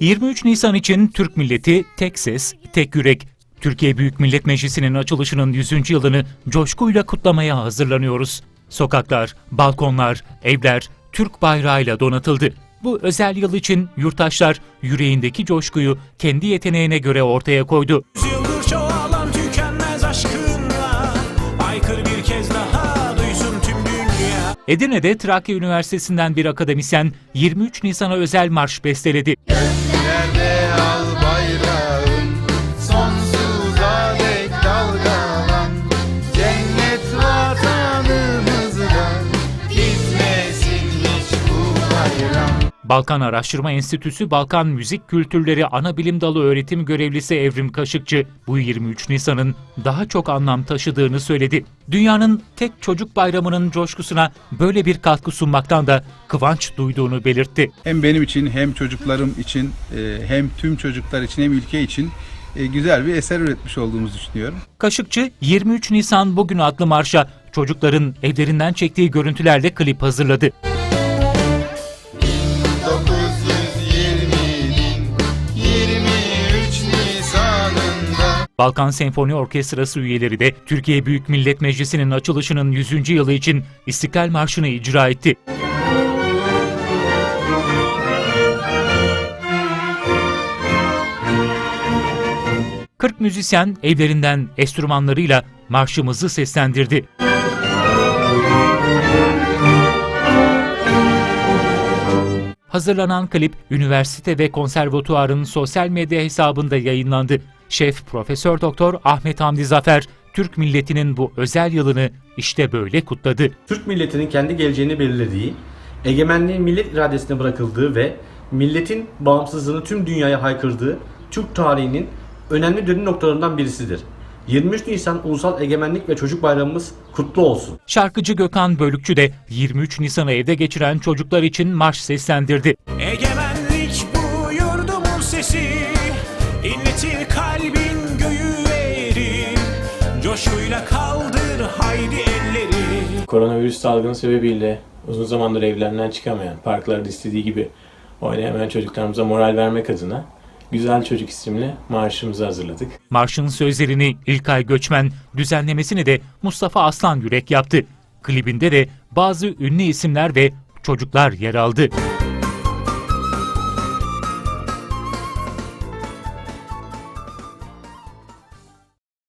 23 Nisan için Türk milleti tek ses, tek yürek. Türkiye Büyük Millet Meclisi'nin açılışının 100. yılını coşkuyla kutlamaya hazırlanıyoruz. Sokaklar, balkonlar, evler Türk bayrağıyla donatıldı. Bu özel yıl için yurttaşlar yüreğindeki coşkuyu kendi yeteneğine göre ortaya koydu. Yüzyıldır çoğalan tükenmez aşkınla Aykır bir kez daha duysun tüm dünya Edirne'de Trakya Üniversitesi'nden bir akademisyen 23 Nisan'a özel marş besteledi. Nerede al Balkan Araştırma Enstitüsü Balkan Müzik Kültürleri Ana Bilim Dalı öğretim görevlisi Evrim Kaşıkçı bu 23 Nisan'ın daha çok anlam taşıdığını söyledi. Dünyanın tek çocuk bayramının coşkusuna böyle bir katkı sunmaktan da kıvanç duyduğunu belirtti. Hem benim için hem çocuklarım için e, hem tüm çocuklar için hem ülke için e, güzel bir eser üretmiş olduğumuzu düşünüyorum. Kaşıkçı 23 Nisan bugün adlı marşa çocukların evlerinden çektiği görüntülerle klip hazırladı. Balkan Senfoni Orkestrası üyeleri de Türkiye Büyük Millet Meclisi'nin açılışının 100. yılı için İstiklal Marşı'nı icra etti. Kırk müzisyen evlerinden enstrümanlarıyla marşımızı seslendirdi. Hazırlanan klip üniversite ve konservatuarın sosyal medya hesabında yayınlandı. Şef Profesör Doktor Ahmet Hamdi Zafer, Türk milletinin bu özel yılını işte böyle kutladı. Türk milletinin kendi geleceğini belirlediği, egemenliğin millet iradesine bırakıldığı ve milletin bağımsızlığını tüm dünyaya haykırdığı Türk tarihinin önemli dönüm noktalarından birisidir. 23 Nisan Ulusal Egemenlik ve Çocuk Bayramımız kutlu olsun. Şarkıcı Gökhan Bölükçü de 23 Nisan'ı evde geçiren çocuklar için marş seslendirdi. Egemenlik bu yurdumun sesi İnletir Coşkuyla kaldır haydi elleri Koronavirüs salgını sebebiyle uzun zamandır evlerinden çıkamayan, parklarda istediği gibi oynayamayan çocuklarımıza moral vermek adına Güzel Çocuk isimli marşımızı hazırladık. Marşın sözlerini İlkay Göçmen, düzenlemesini de Mustafa Aslan Yürek yaptı. Klibinde de bazı ünlü isimler ve çocuklar yer aldı.